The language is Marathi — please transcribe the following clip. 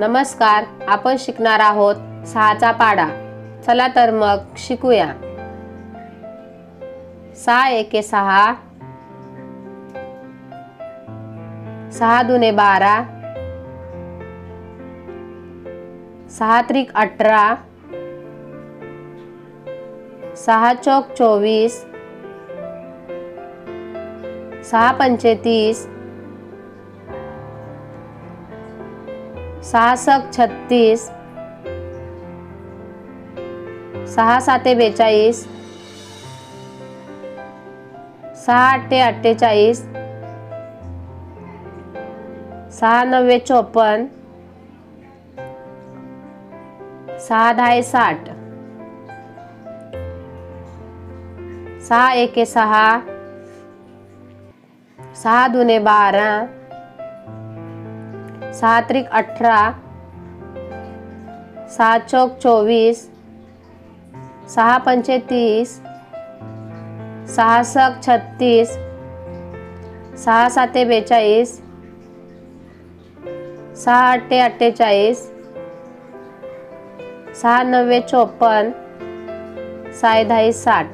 नमस्कार आपण शिकणार आहोत सहाचा पाडा. चला तर मग शिकूया. सहा एके सहा. सहा दुने बारा. सहा त्रिक अठरा. सहा चौक चोवीस. सहा पंचे सहासक छत्तीस. सहा साते बेचाळीस. सहा आठे अठ्ठेचाळीस. सहा नव्वे चोपन्न. सहा दहा साठ. सहा एके सहा. सहा दुने बारा. सहा त्रिक अठरा सहा चौक चोवीस सहा पंचे तीस सहा सक छत्तीस सहा साते बेचाळीस सहा अठ्ठे अठ्ठेचाळीस सहा नव्वे चोपन्न साय दहा साठ.